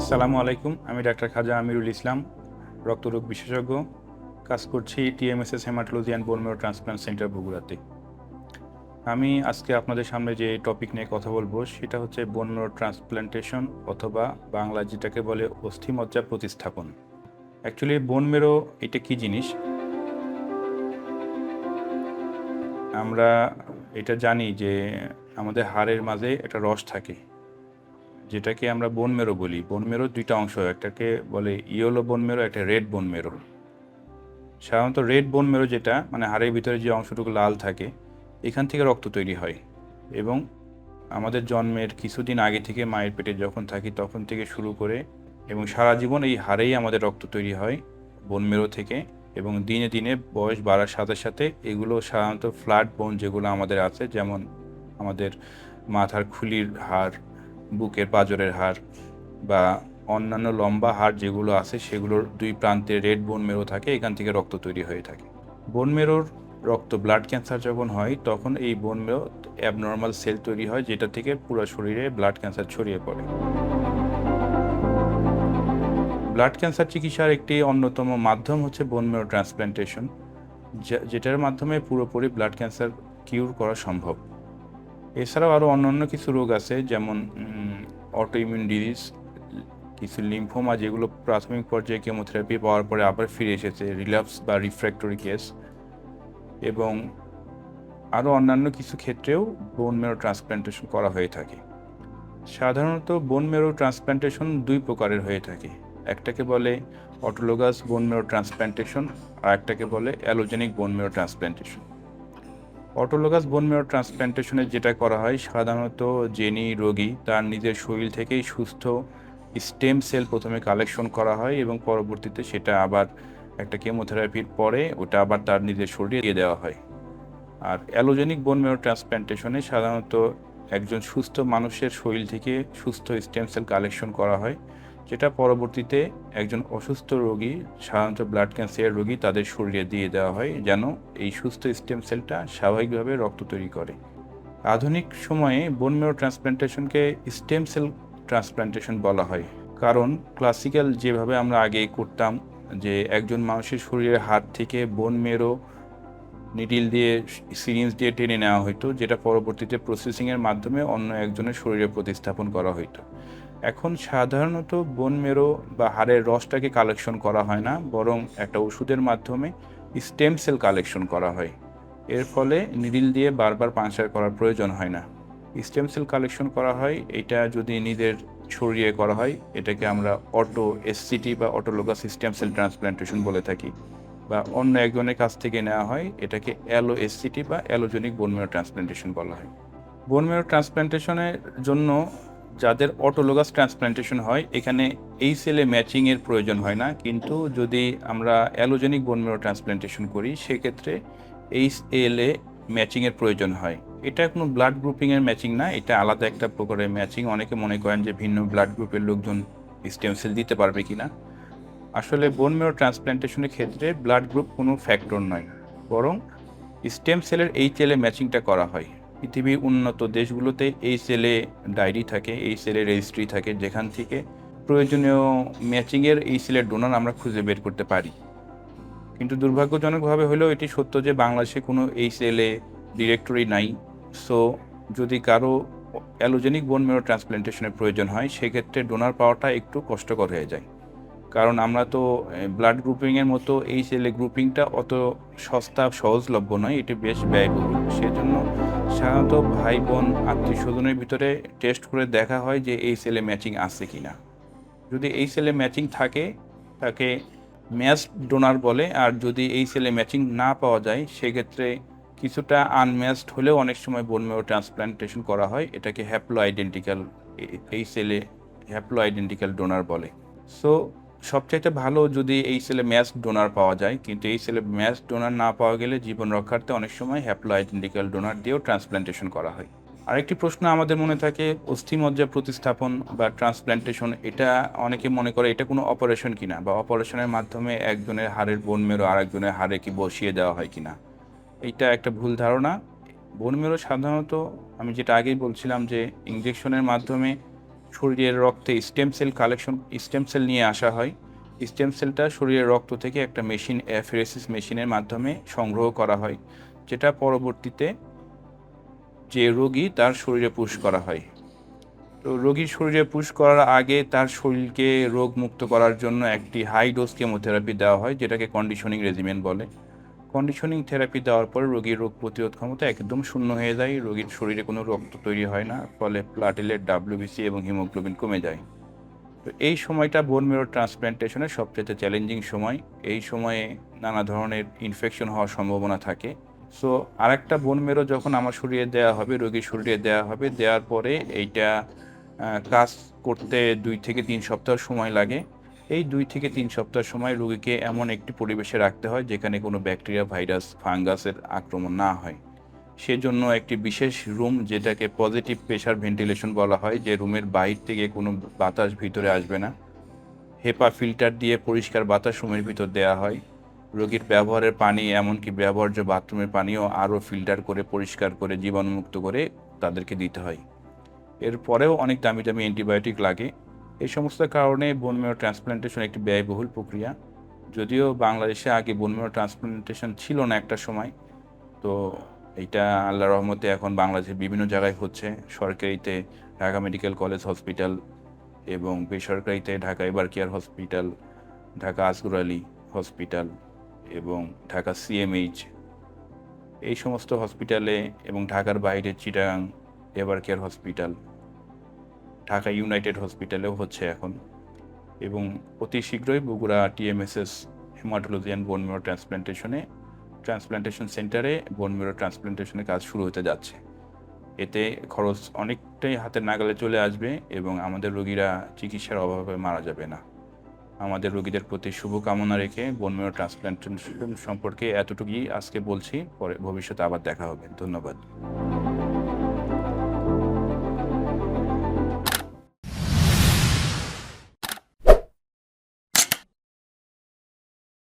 আসসালামু আলাইকুম, আমি ডাক্তার খাজা আমিরুল ইসলাম, রক্তরোগ বিশেষজ্ঞ। কাজ করছি TMSS haematology and bone marrow transplant centre বগুড়াতে। আমি আজকে আপনাদের সামনে যে টপিক নিয়ে কথা বলব, সেটা হচ্ছে বোনমেরো ট্রান্সপ্লান্টেশন অথবা বাংলা যেটাকে বলে অস্থিমজ্জা প্রতিস্থাপন। অ্যাকচুয়ালি বোনমেরো এটা কি জিনিস? আমরা এটা জানি যে আমাদের হাড়ের মাঝে একটা রস থাকে। যেটাকে আমরা বোন মেরো বলি। বোন মেরো দুইটা অংশ, একটাকে বলে ইয়েলো বোন মেরো একটা রেড বোন মেরো সাধারণত রেড বোন মেরো যেটা মানে হাড়ের ভিতরে যে অংশটুকু লাল থাকে, এখান থেকে রক্ত তৈরি হয়। এবং আমাদের জন্মের কিছুদিন আগে থেকে মায়ের পেটে যখন থাকি, তখন থেকে শুরু করে এবং সারা জীবন এই হাড়েই আমাদের রক্ত তৈরি হয় বোন মেরো থেকে। এবং দিনে দিনে বয়স বাড়ার সাথে সাথে এগুলো সাধারণত ফ্ল্যাট বোন যেগুলো আমাদের আছে, যেমন আমাদের মাথার খুলির হাড় বুকের পাজরের হাড় বা অন্যান্য লম্বা হাড় যেগুলো আছে, সেগুলোর দুই প্রান্তে রেড বোন মেরো থাকে, এখান থেকে রক্ত তৈরি হয়ে থাকে। বোন মেরোর রক্ত ব্লাড ক্যান্সার যখন হয়, তখন এই বোন মেরো অ্যাবনর্মাল সেল তৈরি হয়, যেটা থেকে পুরো শরীরে ব্লাড ক্যান্সার ছড়িয়ে পড়ে। ব্লাড ক্যান্সার চিকিৎসার একটি অন্যতম মাধ্যম হচ্ছে বোন মেরো ট্রান্সপ্ল্যান্টেশন যেটার মাধ্যমে পুরোপুরি ব্লাড ক্যান্সার কিউর করা সম্ভব। এছাড়াও আরও অন্যান্য কিছু রোগ আছে, যেমন অটো ইমিউন ডিজিজ কিছু লিম্ফোমা যেগুলো প্রাথমিক পর্যায়ে কেমোথেরাপি পাওয়ার পরে আবার ফিরে এসেছে রিল্যাপস বা রিফ্র্যাক্টরি কেস এবং আরও অন্যান্য কিছু ক্ষেত্রেও বোন মেরো ট্রান্সপ্ল্যান্টেশন করা হয়ে থাকে। সাধারণত বোন মেরো ট্রান্সপ্ল্যান্টেশন দুই প্রকারের হয়ে থাকে, একটাকে বলে অটোলোগাস বোন মেরো ট্রান্সপ্ল্যান্টেশন আর একটাকে বলে অ্যালোজেনিক বোন মেরো ট্রান্সপ্ল্যান্টেশন অটোলোগাস বোন মেরো ট্রান্সপ্ল্যান্টেশনে যেটা করা হয়, সাধারণত যিনি রোগী তার নিজের শরীর থেকেই সুস্থ স্টেম সেল প্রথমে কালেকশন করা হয় এবং পরবর্তীতে সেটা আবার একটা কেমোথেরাপির পরে ওটা আবার তার নিজের শরীরে দিয়ে দেওয়া হয়। আর অ্যালোজেনিক বোন মেরো ট্রান্সপ্ল্যান্টেশনে সাধারণত একজন সুস্থ মানুষের শরীর থেকে সুস্থ স্টেম সেল কালেকশন করা হয়। যেটা পরবর্তীতে একজন অসুস্থ রোগী, সাধারণত ব্লাড ক্যান্সারের রোগী তাদের শরীরে দিয়ে দেওয়া হয় যেন এই সুস্থ স্টেম সেলটা স্বাভাবিকভাবে রক্ত তৈরি করে। আধুনিক সময়ে বোন মেরো ট্রান্সপ্ল্যান্টেশনকে স্টেম সেল ট্রান্সপ্লান্টেশন বলা হয়। কারণ ক্লাসিক্যাল যেভাবে আমরা আগে করতাম যে একজন মানুষের শরীরের হাত থেকে বোন মেরো নিডিল দিয়ে সিরিঞ্জ দিয়ে টেনে নেওয়া হতো যেটা পরবর্তীতে প্রসেসিংয়ের মাধ্যমে অন্য একজনের শরীরে প্রতিস্থাপন করা হতো এখন সাধারণত বোন মেরো বা হাড়ের রসটাকে কালেকশন করা হয় না, বরং একটা ওষুধের মাধ্যমে স্টেম সেল কালেকশন করা হয়। এর ফলে নিডিল দিয়ে বারবার পাংচার করার প্রয়োজন হয় না। স্টেম সেল কালেকশন করা হয়, এটা যদি নিজের ছড়িয়ে করা হয়, এটাকে আমরা অটো এসসিটি বা অটোলোগাস স্টেম সেল ট্রান্সপ্ল্যান্টেশন বলে থাকি। বা অন্য একজনের কাছ থেকে নেওয়া হয়, এটাকে অ্যালো এসসিটি বা অ্যালোজেনিক বোনমেরো ট্রান্সপ্লান্টেশন বলা হয়। বোনমেরো ট্রান্সপ্ল্যান্টেশনের জন্য যাদের অটোলোগাস ট্রান্সপ্ল্যান্টেশন হয়, এখানে এই সেলে ম্যাচিংয়ের প্রয়োজন হয় না। কিন্তু যদি আমরা অ্যালোজেনিক বোনমেরো ট্রান্সপ্লান্টেশন করি, সেক্ষেত্রে এই এলে ম্যাচিংয়ের প্রয়োজন হয়। এটা কোনো ব্লাড গ্রুপিংয়ের ম্যাচিং না, এটা আলাদা একটা প্রকারের ম্যাচিং অনেকে মনে করেন যে ভিন্ন ব্লাড গ্রুপের লোকজন স্টেম সেল দিতে পারবে কি না আসলে বোন মেরো ট্রান্সপ্ল্যান্টেশনের ক্ষেত্রে ব্লাড গ্রুপ কোনো ফ্যাক্টর নয়, বরং স্টেম সেলের এই সেলে ম্যাচিংটা করা হয়। পৃথিবীর উন্নত দেশগুলোতে এই সেলে ডায়েরি থাকে, এই সেলে রেজিস্ট্রি থাকে, যেখান থেকে প্রয়োজনীয় ম্যাচিংয়ের এই সেলের ডোনার আমরা খুঁজে বের করতে পারি। কিন্তু দুর্ভাগ্যজনকভাবে হলেও এটি সত্য যে বাংলাদেশে কোনো এই সেলে ডিরেক্টরি নাই। সো যদি কারও অ্যালোজেনিক বোন মেরো ট্রান্সপ্ল্যান্টেশনের প্রয়োজন হয়, সেক্ষেত্রে ডোনার পাওয়াটা একটু কষ্টকর হয়ে যায়। কারণ আমরা তো ব্লাড গ্রুপিংয়ের মতো এই সেলে গ্রুপিংটা অত সস্তা, সহজলভ্য নয়। এটি বেশ ব্যয়বহুল। সেজন্য সাধারণত ভাই, বোন, আত্মীয় স্বজনের ভিতরে টেস্ট করে দেখা হয় যে এই সেলে ম্যাচিং আছে কি না যদি এই সেলে ম্যাচিং থাকে, তাকে ম্যাচ ডোনার বলে, আর যদি এই সেলে ম্যাচিং না পাওয়া যায়, সেক্ষেত্রে কিছুটা আনম্যাচড হলেও অনেক সময় বোন মেরো ট্রান্সপ্ল্যান্টেশন করা হয়। এটাকে হ্যাপ্লো আইডেন্টিক্যাল এই সেলে হ্যাপ্লো আইডেন্টিক্যাল ডোনার বলে। সো সবচাইতে ভালো যদি এই সেলে ম্যাচ ডোনার পাওয়া যায়, কিন্তু এই সেলে ম্যাচ ডোনার না পাওয়া গেলে জীবন রক্ষার্থে অনেক সময় হ্যাপ্লো আইডেন্টিক্যাল ডোনার দিয়েও ট্রান্সপ্ল্যান্টেশন করা হয়। আরেকটি প্রশ্ন আমাদের মনে থাকে, অস্থিমজ্জা প্রতিস্থাপন বা ট্রান্সপ্ল্যান্টেশন এটা অনেকে মনে করে এটা কোনো অপারেশন কিনা বা অপারেশনের মাধ্যমে একজনের হাড়ের বোন মেরো আরেকজনের হাড়ে কি বসিয়ে দেওয়া হয় কিনা? এটা একটা ভুল ধারণা। বোন মেরো সাধারণত, আমি যেটা আগেই বলছিলাম যে ইঞ্জেকশনের মাধ্যমে শরীরের রক্তে stem cell collection stem cell নিয়ে আসা হয়। স্টেম সেলটা শরীরের রক্ত থেকে একটা মেশিন অ্যাফেরেসিস মেশিনের মাধ্যমে সংগ্রহ করা হয়, যেটা পরবর্তীতে যে রোগী তার শরীরে পুশ করা হয়। তো রোগীর শরীরে পুশ করার আগে তার শরীরকে রোগ মুক্ত করার জন্য একটি হাই ডোজ কেমোথেরাপি দেওয়া হয়, যেটাকে কন্ডিশনিং রেজিমেন্ট বলে। কন্ডিশনিং থেরাপি দেওয়ার পর রোগীর রোগ প্রতিরোধ ক্ষমতা একদম শূন্য হয়ে যায়। রোগীর শরীরে কোনো রক্ত তৈরি হয় না, ফলে প্লাটিলেট ডাব্লিউবিসি এবং হিমোগ্লোবিন কমে যায়। তো এই সময়টা বোন মেরো ট্রান্সপ্ল্যান্টেশনের সবচেয়ে চ্যালেঞ্জিং সময়। এই সময়ে নানা ধরনের ইনফেকশন হওয়ার সম্ভাবনা থাকে। সো আরেকটা বোন মেরো যখন আমার শরীরে দেওয়া হবে, রোগীর শরীরে দেওয়া হবে, দেওয়ার পরে এইটা কাজ করতে দুই থেকে তিন সপ্তাহ সময় লাগে। এই দুই থেকে তিন সপ্তাহ সময় রোগীকে এমন একটি পরিবেশে রাখতে হয় যেখানে কোনো ব্যাকটেরিয়া, ভাইরাস, ফাঙ্গাসের আক্রমণ না হয়। সেজন্য একটি বিশেষ রুম যেটাকে পজিটিভ প্রেশার ভেন্টিলেশন বলা হয়, যে রুমের বাইর থেকে কোনো বাতাস ভিতরে আসবে না। হেপা ফিল্টার দিয়ে পরিষ্কার বাতাস রুমের ভিতর দেওয়া হয়। রোগীর ব্যবহারের পানি এমনকি ব্যবহার্য বাথরুমের পানিও আরও ফিল্টার করে, পরিষ্কার করে, জীবাণুমুক্ত করে তাদেরকে দিতে হয়। এরপরেও অনেক দামি দামি অ্যান্টিবায়োটিক লাগে। এই সমস্ত কারণে বোনমেয় ট্রান্সপ্লান্টেশন একটি ব্যয়বহুল প্রক্রিয়া। যদিও বাংলাদেশে আগে বোনমেয় ট্রান্সপ্লান্টেশন ছিল না একটা সময়, তো এইটা আল্লাহ রহমতে এখন বাংলাদেশের বিভিন্ন জায়গায় হচ্ছে। সরকারিতে ঢাকা মেডিকেল কলেজ হসপিটাল এবং বেসরকারিতে Dhaka Evercare hospital, Dhaka Asgar Ali hospital এবং ঢাকা সিএমএইচ এই সমস্ত হসপিটালে এবং ঢাকার বাইরে Chittagong Evercare hospital. Dhaka United হসপিটালেও হচ্ছে এখন। এবং অতি শীঘ্রই বগুড়া টিএমএসএস হেমাটোলজি অ্যান্ড বোন মেরো ট্রান্সপ্লান্টেশনে ট্রান্সপ্লান্টেশন সেন্টারে বোন মেরো ট্রান্সপ্লান্টেশনের কাজ শুরু হতে যাচ্ছে। এতে খরচ অনেকটাই হাতের নাগালে চলে আসবে এবং আমাদের রোগীরা চিকিৎসার অভাবে মারা যাবে না। আমাদের রোগীদের প্রতি শুভকামনা রেখে বোন মেরো ট্রান্সপ্লান্টেশন সম্পর্কে এতটুকুই আজকে বলছি, পরে ভবিষ্যতে আবার দেখা হবে। ধন্যবাদ।